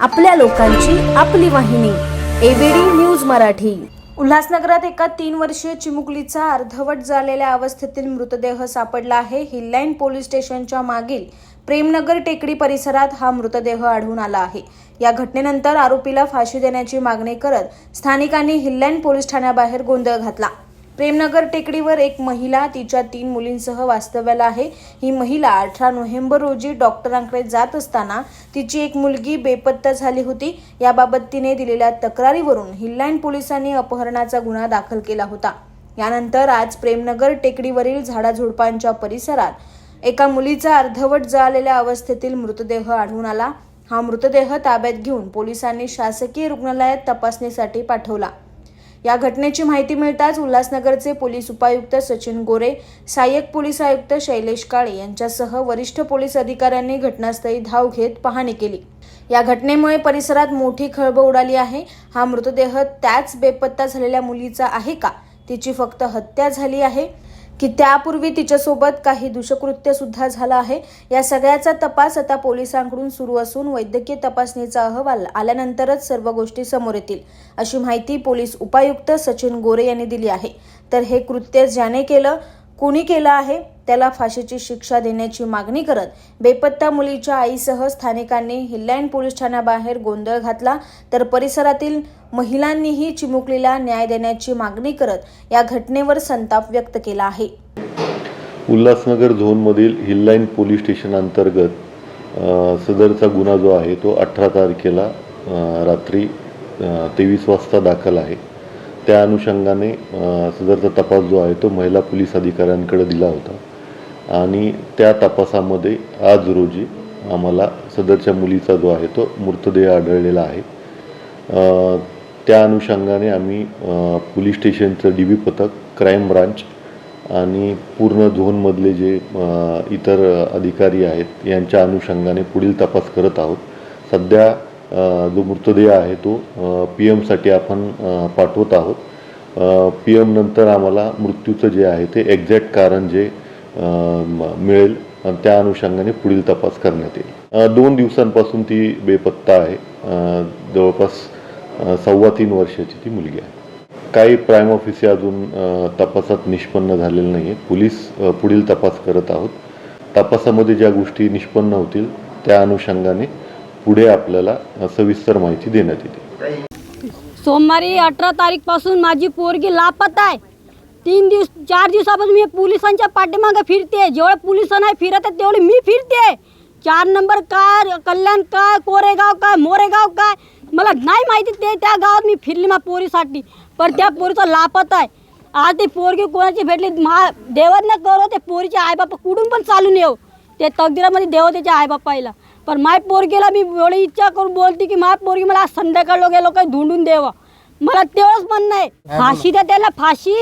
आपल्या लोकांची आपली वाहिनी एबीडी न्यूज मराठी. उल्हासनगरात एका तीन वर्षीय चिमुकलीचा अर्धवट झालेल्या अवस्थेतील मृतदेह सापडला आहे. हिल्लाईन पोलीस स्टेशनच्या मागील प्रेमनगर टेकडी परिसरात हा मृतदेह आढळून आला आहे. या घटनेनंतर आरोपीला फाशी देण्याची मागणी करत स्थानिकांनी हिल्लाईन पोलीस ठाण्याबाहेर गोंधळ घातला. प्रेमनगर टेकडीवर एक महिला तिच्या तीन मुलींसह वास्तव्याला आहे. ही महिला अठरा नोव्हेंबर रोजी डॉक्टरांकडे जात असताना तिची एक मुलगी बेपत्ता झाली होती. याबाबत तिने दिलेल्या तक्रारीवरून हिल्लाईन पोलिसांनी अपहरणाचा गुन्हा दाखल केला होता. यानंतर आज प्रेमनगर टेकडीवरील झाडाझुडपांच्या परिसरात एका मुलीचा अर्धवट जळालेल्या अवस्थेतील मृतदेह आढळून आला. हा मृतदेह ताब्यात घेऊन पोलिसांनी शासकीय रुग्णालयात तपासणीसाठी पाठवला. या घटनेची माहिती मिळताच उल्हासनगरचे पोलीस उपायुक्त सचिन गोरे सहाय्यक पोलीस आयुक्त शैलेश काळे यांच्यासह वरिष्ठ पोलीस अधिकाऱ्यांनी घटनास्थळी धाव घेत पाहणी केली. या घटनेमुळे परिसरात मोठी खळबळ उडाली आहे. हा मृतदेह त्याच बेपत्ता झालेल्या मुलीचा आहे का? तिची फक्त हत्या झाली आहे. की त्यापूर्वी तिच्यासोबत काही दुष्कृत्य सुद्धा झालं आहे. या सगळ्याचा तपास आता पोलिसांकडून सुरू असून वैद्यकीय तपासणीचा अहवाल आल्यानंतरच सर्व गोष्टी समोर येतील अशी माहिती पोलीस उपायुक्त सचिन गोरे यांनी दिली आहे. तर हे कृत्य ज्याने केलं कुणी केलं आहे? त्याला फाशीची शिक्षा देण्याची मागणी करत बेपत्ता मुलीच्या आईसह स्थानिकांनी हिल्लाईन पोलीस ठाण्याबाहेर गोंधळ घातला तर परिसरातील महिलांनीही चिमुकलीला न्याय देण्याची मागणी करत या घटनेवर संताप व्यक्त केला आहे. उल्हासनगर झोनमधील हिल्लाईन पोलीस स्टेशन अंतर्गत सदरचा गुन्हा जो आहे तो अठरा तारखेला रात्री तेवीस वाजता दाखल आहे. त्या अनुषंगाने सदरचा तपास जो आहे तो महिला पोलीस अधिकाऱ्यांकडे दिला होता. आणि त्या तपासामध्ये आज रोजी आम्हाला सदरच्या मुलीचा जो आहे तो मृतदेह आढळलेला आहे. त्या अनुषंगाने आम्ही पोलीस स्टेशनचं डी बी पथक क्राईम ब्रांच आणि पूर्ण झोनमधले जे इतर अधिकारी आहेत यांच्या अनुषंगाने पुढील तपास करत आहोत. सध्या जो मृतदेह आहे तो पी एमसाठी आपण पाठवत आहोत. पी एम नंतर आम्हाला मृत्यूचं जे आहे ते एक्झॅक्ट कारण जे मिळेल आणि त्या अनुषंगाने पुढील तपास करण्यात येईल. दोन दिवसांपासून ती बेपत्ता आहे. जवळपास सव्वा तीन वर्षाची ती मुलगी आहे. काही प्राईम ऑफिसे अजून तपासात निष्पन्न झालेलं नाही आहे पोलीस पुढील तपास करत आहोत. तपासामध्ये ज्या गोष्टी निष्पन्न होतील त्या अनुषंगाने पुढे आपल्याला सविस्तर माहिती देण्यात येते. सोमवारी अठरा तारीखपासून माझी पोरगी लापत आहे. तीन दिवस चार दिवसापासून मी पोलिसांच्या पाठीमागं फिरते जेवढे पोलीस नाही फिरत आहेत तेवढे मी फिरते चार नंबर काय कल्याण काय कोरेगाव काय मोरेगाव काय मला नाही माहिती ते त्या गावात मी फिरली मा पोरीसाठी. पण त्या पोरीचा लापत आहे. आज ती पोरगी कोणाची भेटली मा देवत नाही करो ते पोरीचे आईबापा कुठून पण चालून येऊ. ते तकदिरामध्ये देव त्याच्या आईबापाईला. पण माय पोरगीला मी एवढी इच्छा करून बोलते की माय पोरगी मला आज संध्याकाळ गेलो काही धुंडून द्यावं मला तेवढंच म्हणणं आहे फाशी द्या त्याला फाशी.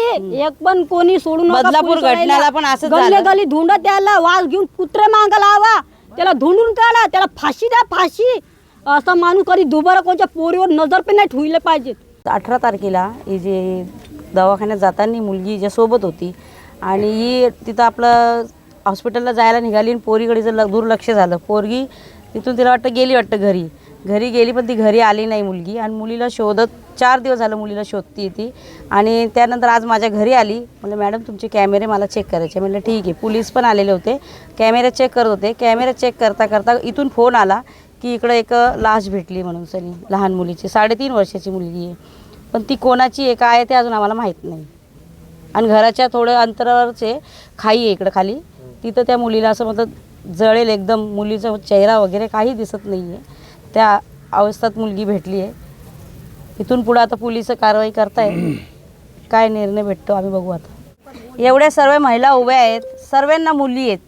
एक पण कोणी सोडून बदलापूर पोलिसाला. घटनेला पण असंच गल्ले झालं. गल्ली धुंड त्याला वाज घेऊन कुत्रे मांग लावा. त्याला धुंडून काढा. त्याला फाशी द्या फाशी. असा माणूस कधी दुबारा कोणत्या पोरीवर नजर पण नाही ठेवले पाहिजेत. अठरा तारखेला ही जे दवाखान्यात जाताना मुलगी हिच्यासोबत होती. आणि ही तिथं आपलं हॉस्पिटलला जायला निघाली आणि पोरीकडे ल दुर्लक्ष झालं. पोरगी तिथून तिला वाटतं गेली वाटतं घरी. घरी गेली पण ती घरी आली नाही मुलगी. आणि मुलीला शोधत चार दिवस झालं मुलीला शोधती ती. आणि त्यानंतर आज माझ्या घरी आली. म्हणलं मॅडम तुमचे कॅमेरे मला चेक करायचे. म्हटलं ठीक आहे. पोलीस पण आलेले होते. कॅमेरे चेक करत होते. कॅमेरे चेक करता करता इथून फोन आला की इकडं एक लाश भेटली म्हणून सनी लहान मुलीची. साडेतीन वर्षाची मुलगी आहे. पण ती कोणाची आहे काय आहे ते अजून आम्हाला माहीत नाही. आणि घराच्या थोड्या अंतरावरचे खाई आहे इकडं खाली. तिथं त्या मुलीला असं म्हणतात जळेल एकदम मुलीचा चेहरा वगैरे काही दिसत नाही आहे त्या अवस्थेत मुलगी भेटली आहे. इथून पुढं आता पोलीस कारवाई करताय काय निर्णय भेटतो आम्ही बघू आता. एवढ्या सर्व महिला उभ्या आहेत सर्वांना मुली आहेत.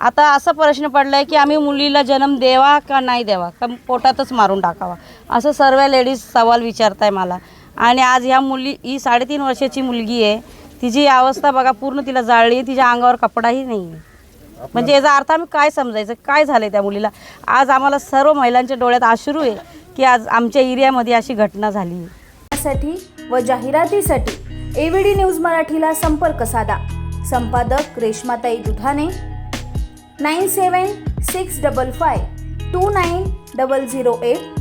आता असा प्रश्न पडला आहे की आम्ही मुलीला जन्म द्यावा का नाही द्यावा का पोटातच मारून टाकावा? असं सर्व लेडीज सवाल विचारताय मला. आणि आज ह्या मुली ही साडेतीन वर्षाची मुलगी आहे. तिची अवस्था बघा पूर्ण तिला जाळली आहे तिच्या अंगावर कपडाही नाही आहे म्हणजे याचा अर्थ आम्ही काय समजायचं? काय झालं त्या मुलीला? आज आम्हाला सर्व महिलांच्या डोळ्यात अश्रू आहे की आज आमच्या एरियामध्ये अशी घटना झाली. आहे साठी व जाहिरातीसाठी एव्हीडी न्यूज मराठीला संपर्क साधा. संपादक Reshmatai Dudhane nine seven six double five two nine double zero eight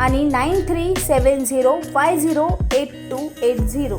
आणि nine three seven zero five zero eight two eight zero.